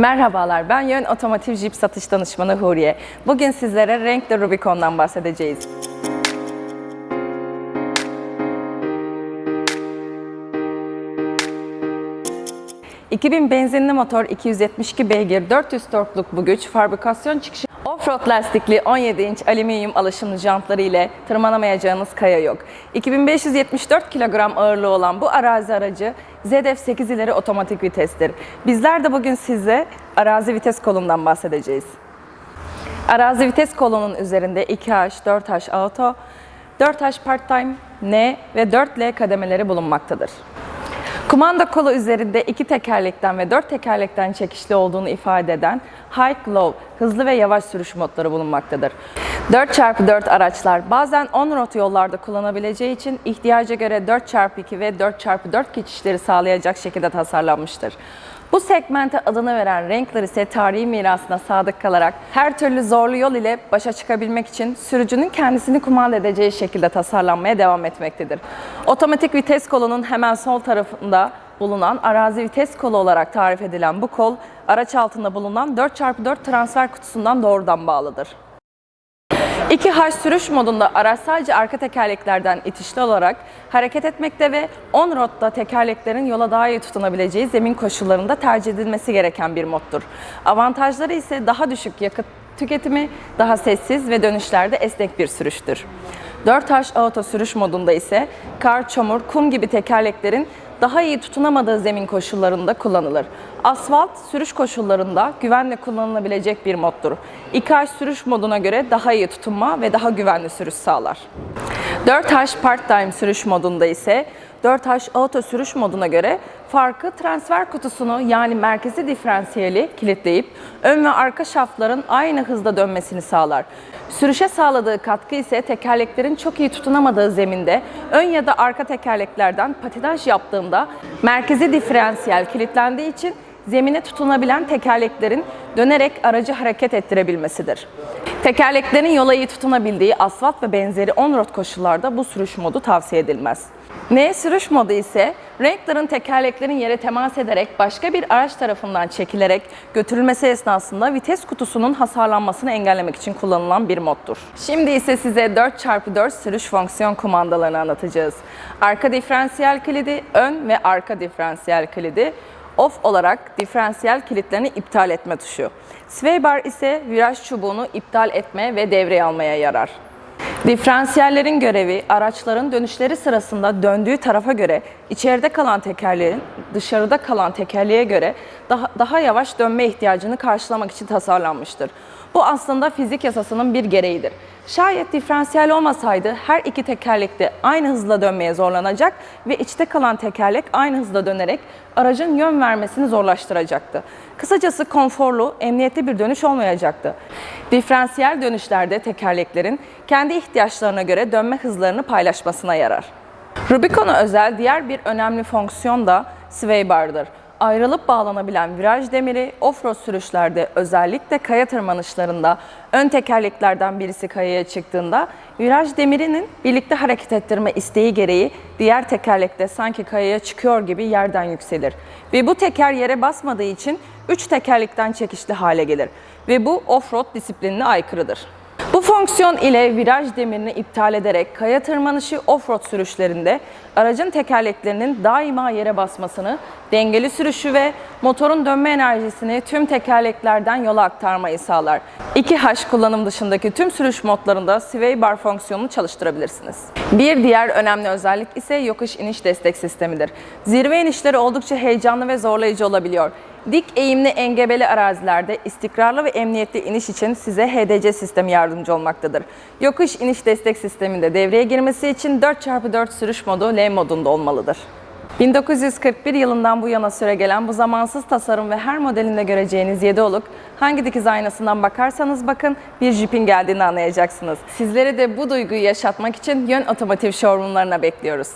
Merhabalar, ben Yön Otomotiv Jeep Satış Danışmanı Huriye. Bugün sizlere renkli Rubicon'dan bahsedeceğiz. ...2000 benzinli motor, 272 beygir, 400 torkluk bu güç, fabrikasyon çıkışı... Offroad lastikli 17 inç alüminyum alaşımlı jantları ile tırmanamayacağınız kaya yok. 2574 kilogram ağırlığı olan bu arazi aracı ZF8 ileri otomatik vitestir. Bizler de bugün size arazi vites kolundan bahsedeceğiz. Arazi vites kolunun üzerinde 2H, 4H auto, 4H part-time, N ve 4L kademeleri bulunmaktadır. Kumanda kolu üzerinde iki tekerlekten ve dört tekerlekten çekişli olduğunu ifade eden High Low, hızlı ve yavaş sürüş modları bulunmaktadır. 4x4 araçlar bazen on-road yollarda kullanabileceği için ihtiyaca göre 4x2 ve 4x4 geçişleri sağlayacak şekilde tasarlanmıştır. Bu segmente adını veren renkler ise tarihi mirasına sadık kalarak her türlü zorlu yol ile başa çıkabilmek için sürücünün kendisini kumanda edeceği şekilde tasarlanmaya devam etmektedir. Otomatik vites kolunun hemen sol tarafında bulunan arazi vites kolu olarak tarif edilen bu kol, araç altında bulunan 4x4 transfer kutusundan doğrudan bağlıdır. 2H sürüş modunda araç sadece arka tekerleklerden itişli olarak hareket etmekte ve on-road'da tekerleklerin yola daha iyi tutunabileceği zemin koşullarında tercih edilmesi gereken bir moddur. Avantajları ise daha düşük yakıt tüketimi, daha sessiz ve dönüşlerde esnek bir sürüştür. 4H auto sürüş modunda ise kar, çamur, kum gibi tekerleklerin daha iyi tutunamadığı zemin koşullarında kullanılır. Asfalt sürüş koşullarında güvenle kullanılabilecek bir moddur. 2H sürüş moduna göre daha iyi tutunma ve daha güvenli sürüş sağlar. 4H part-time sürüş modunda ise 4H auto sürüş moduna göre farkı transfer kutusunu yani merkezi diferansiyeli kilitleyip ön ve arka şaftların aynı hızda dönmesini sağlar. Sürüşe sağladığı katkı ise tekerleklerin çok iyi tutunamadığı zeminde ön ya da arka tekerleklerden patinaj yaptığında merkezi diferansiyel kilitlendiği için zemine tutunabilen tekerleklerin dönerek aracı hareket ettirebilmesidir. Tekerleklerin yola iyi tutunabildiği asfalt ve benzeri on-road koşullarda bu sürüş modu tavsiye edilmez. N sürüş modu ise renklerin tekerleklerin yere temas ederek başka bir araç tarafından çekilerek götürülmesi esnasında vites kutusunun hasarlanmasını engellemek için kullanılan bir moddur. Şimdi ise size 4x4 sürüş fonksiyon kumandalarını anlatacağız. Arka diferansiyel kilidi, ön ve arka diferansiyel kilidi, off olarak diferansiyel kilitlerini iptal etme tuşu. Sway bar ise viraj çubuğunu iptal etme ve devreye almaya yarar. Diferansiyellerin görevi araçların dönüşleri sırasında döndüğü tarafa göre içeride kalan tekerleğin dışarıda kalan tekerleğe göre daha, daha yavaş dönme ihtiyacını karşılamak için tasarlanmıştır. Bu aslında fizik yasasının bir gereğidir. Şayet diferansiyel olmasaydı her iki tekerlek de aynı hızla dönmeye zorlanacak ve içte kalan tekerlek aynı hızla dönerek aracın yön vermesini zorlaştıracaktı. Kısacası konforlu, emniyetli bir dönüş olmayacaktı. Diferansiyel dönüşlerde tekerleklerin kendi ihtiyaçlarına göre dönme hızlarını paylaşmasına yarar. Rubicon'a özel diğer bir önemli fonksiyon da sway bar'dır. Ayrılıp bağlanabilen viraj demiri offroad sürüşlerde özellikle kaya tırmanışlarında ön tekerleklerden birisi kayaya çıktığında viraj demirinin birlikte hareket ettirme isteği gereği diğer tekerlekte sanki kayaya çıkıyor gibi yerden yükselir. Ve bu teker yere basmadığı için üç tekerlekten çekişli hale gelir ve bu offroad disiplinine aykırıdır. Fonksiyon ile viraj demirini iptal ederek kaya tırmanışı offroad sürüşlerinde aracın tekerleklerinin daima yere basmasını, dengeli sürüşü ve motorun dönme enerjisini tüm tekerleklerden yola aktarmayı sağlar. 2H kullanım dışındaki tüm sürüş modlarında sway bar fonksiyonunu çalıştırabilirsiniz. Bir diğer önemli özellik ise yokuş iniş destek sistemidir. Zirve inişleri oldukça heyecanlı ve zorlayıcı olabiliyor. Dik eğimli engebeli arazilerde istikrarlı ve emniyetli iniş için size HDC sistemi yardımcı olmaktadır. Yokuş iniş destek sisteminde devreye girmesi için 4x4 sürüş modu L modunda olmalıdır. 1941 yılından bu yana süre gelen bu zamansız tasarım ve her modelinde göreceğiniz 7 oluk hangi dikiz aynasından bakarsanız bakın bir Jeep'in geldiğini anlayacaksınız. Sizleri de bu duyguyu yaşatmak için Yön Otomotiv showroomlarına bekliyoruz.